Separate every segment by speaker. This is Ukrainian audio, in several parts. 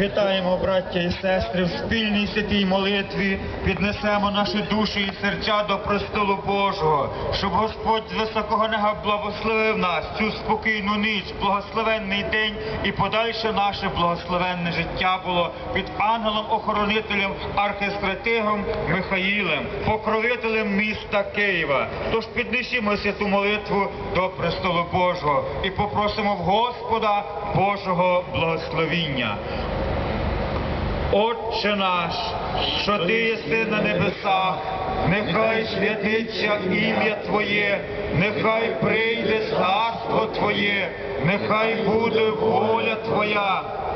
Speaker 1: Вітаємо, браття і сестри, в спільній святій молитві піднесемо наші душі і серця до престолу Божого, щоб Господь з високого неба благословив нас цю спокійну ніч, благословенний день і подальше наше благословенне життя було під ангелом-охоронителем, архистратигом Михаїлем, покровителем міста Києва. Тож піднесімо святу молитву до престолу Божого і попросимо в Господа Божого благословіння. Отче наш, що ти єси на небесах, нехай святиться ім'я Твоє, нехай прийде царство Твоє, нехай буде воля Твоя,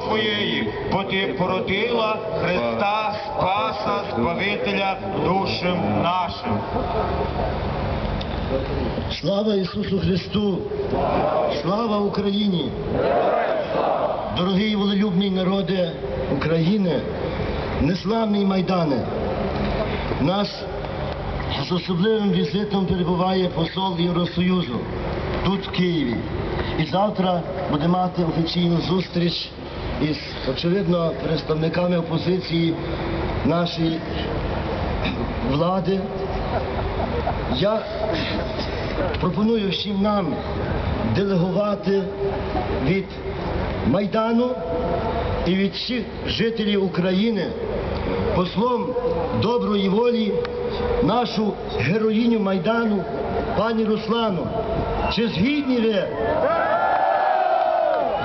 Speaker 1: твоєї, бо ти породила Христа, Спаса, Збавителя душам нашим.
Speaker 2: Слава Ісусу Христу! Слава Україні! Дорогий волелюбний народе України, неславний Майдане! Нас з особливим візитом перебуває посол Євросоюзу тут, в Києві. І завтра буде мати офіційну зустріч із, очевидно, представниками опозиції нашої влади. Я пропоную всім нам делегувати від Майдану і від всіх жителів України послом доброї волі нашу героїню Майдану, пані Руслану. Чи згідні ви?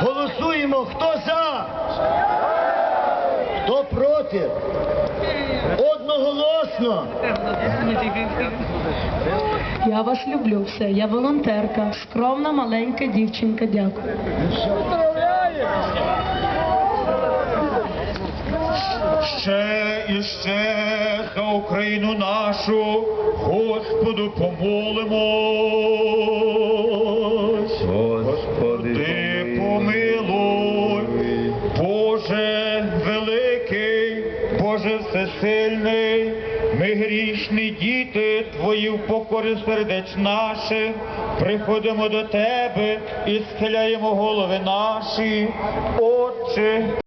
Speaker 2: Голосуємо, хто за? Хто проти? Одноголосно.
Speaker 3: Я вас люблю все. Я волонтерка, скромна маленька дівчинка. Дякую.
Speaker 1: Ще і ще за Україну нашу, Господу помолимось. Боже всесильний, ми грішні діти Твої в покорі сердеч наших, приходимо до Тебе і схиляємо голови наші, Отче.